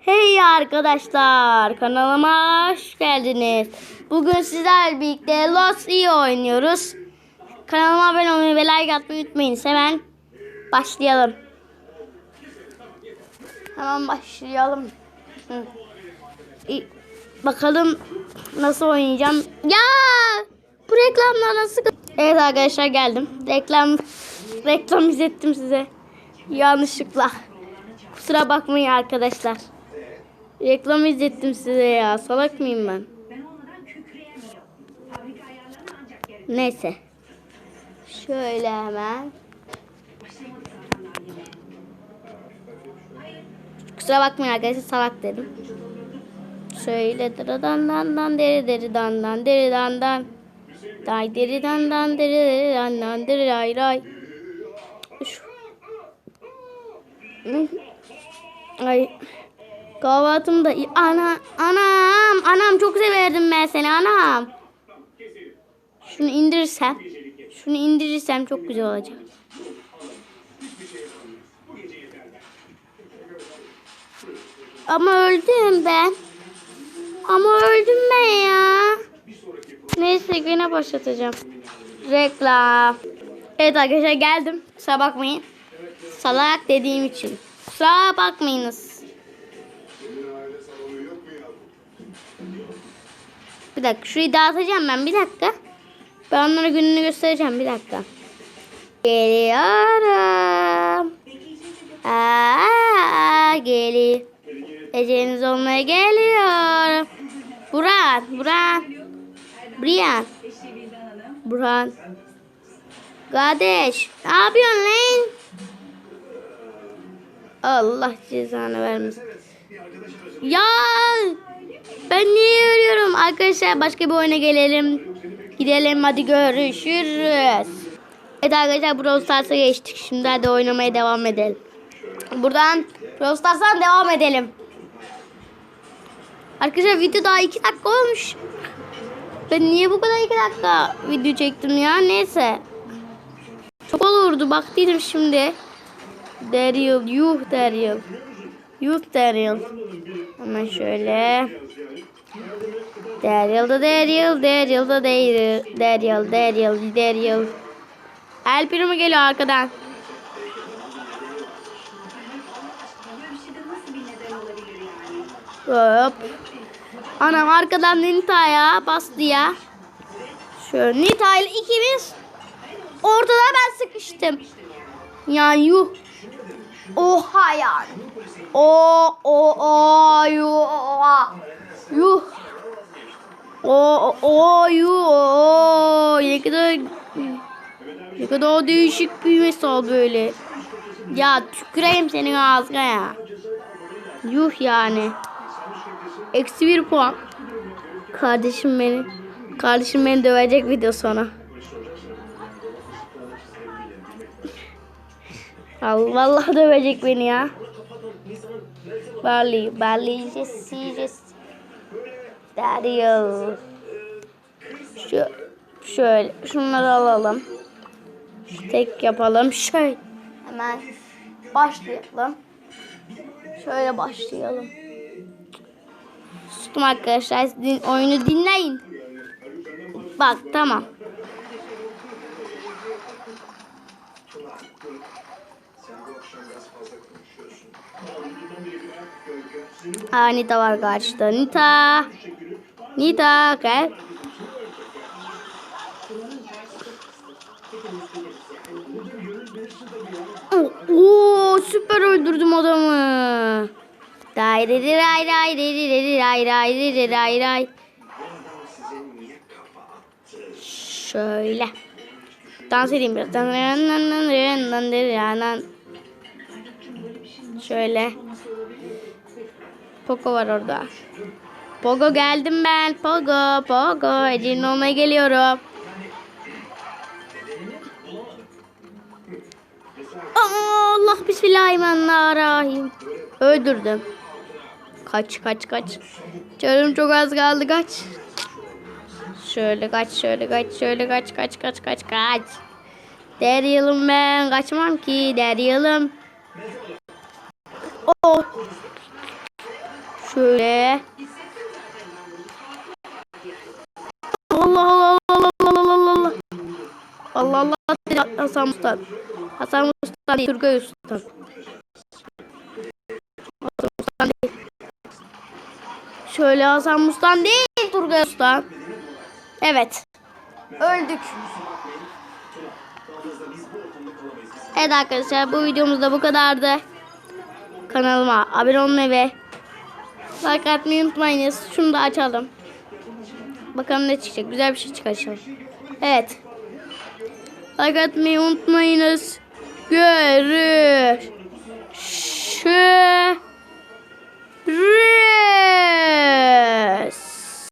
Hey arkadaşlar kanalıma hoş geldiniz. Bugün sizlerle birlikte Lost iyi oynuyoruz. Kanalıma abone olmayı ve like atmayı unutmayın. Hemen başlayalım. Hemen başlayalım. Hı. Bakalım nasıl oynayacağım. Ya bu reklamlar nasıl? Evet arkadaşlar geldim. Reklam reklam izlettim size. Yanlışlıkla. Kusura bakmayın arkadaşlar. Reklam izlettim size ya. Salak mıyım ben? Neyse. Şöyle hemen. Kusura bakmayın arkadaşlar salak dedim. Şöyle dırıdan dan dan deri deri dan dan deri dan dan. Day deri dan dan deri deri dan dan deri ray ray. Ay. Kahvaltım da ana anam anam çok severdim ben seni anam. Şunu indirirsem şunu indirirsem çok güzel olacak. Ama öldüm ben. Ama öldüm ben ya. Neyse yine başlatacağım. Reklam. Evet arkadaşlar geldim. Kusura bakmayın. Salak dediğim için. Kusura bakmayınız. Bir dakika şurayı dağıtacağım ben bir dakika. Ben onlara gününü göstereceğim bir dakika. Geliyorum. Aa, geli. Eceniz olmaya geliyorum. Buran, Buran. Brian. Burhan. Kardeş, ne yapıyorsun lan? Allah cezanı vermesin. Ya ben niye ölüyorum? Arkadaşlar başka bir oyuna gelelim. Gidelim hadi görüşürüz. Evet arkadaşlar Brawl Stars'a geçtik. Şimdi hadi oynamaya devam edelim. Buradan Brawl Stars'tan devam edelim. Arkadaşlar video daha 2 dakika olmuş. Ben niye bu kadar 2 dakika video çektim ya? Neyse. Çok olurdu baktıydım şimdi. Daryl, yuh Daryl. Yuh Daryl. Hemen şöyle. Daryl da Daryl, Daryl da Daryl, Daryl, Daryl, Daryl. El Primo geliyor arkadan. Hop. Anam arkadan Nita'ya bastı ya. Şöyle Nita ile ikimiz. Ortada ben sıkıştım. Ya yuh. Oha yani. O o o yuh. Yuh. O o yuh. O ne kadar ne kadar değişik bir mesal böyle. Ya tüküreyim senin ağzına ya. Yuh yani. Eksi bir puan. Kardeşim beni. Kardeşim beni dövecek video sonra. Allah vallahi dövecek beni ya. Bali, Bali, Jesse, Jesse. Daryl. Şu, şöyle, şunları alalım. Şu tek yapalım. Şöyle. Hemen başlayalım. Şöyle başlayalım. Sustum arkadaşlar. Din, oyunu dinleyin. Bak tamam. Aa Nita var karşıda. Nita. Nita gel. Oo süper öldürdüm adamı. Day ray ray ray ray ray ray ray ray ray. Şöyle. Dans edeyim biraz. Şöyle. Poco var orada. Pogo geldim ben. Pogo, Pogo. Ece'nin olmaya geliyorum. Allah bismillahirrahmanirrahim. Öldürdüm. Kaç kaç kaç. Canım çok az kaldı kaç. Şöyle kaç şöyle kaç şöyle kaç kaç kaç kaç kaç. Daryal'ım ben kaçmam ki Daryal'ım. Oh. Şöyle. Allah Allah Allah Allah Allah Allah. Allah Allah dedi Hasan Usta. Hasan Usta değil Turgay Usta. Hasan Usta değil. Şöyle Hasan Mustan değil Turgay Usta. Evet. Öldük. Evet arkadaşlar bu videomuz da bu kadardı. Kanalıma abone olmayı ve like atmayı unutmayınız. Şunu da açalım. Bakalım ne çıkacak. Güzel bir şey çıkacak. Evet. Like atmayı unutmayınız. Görüşürüz.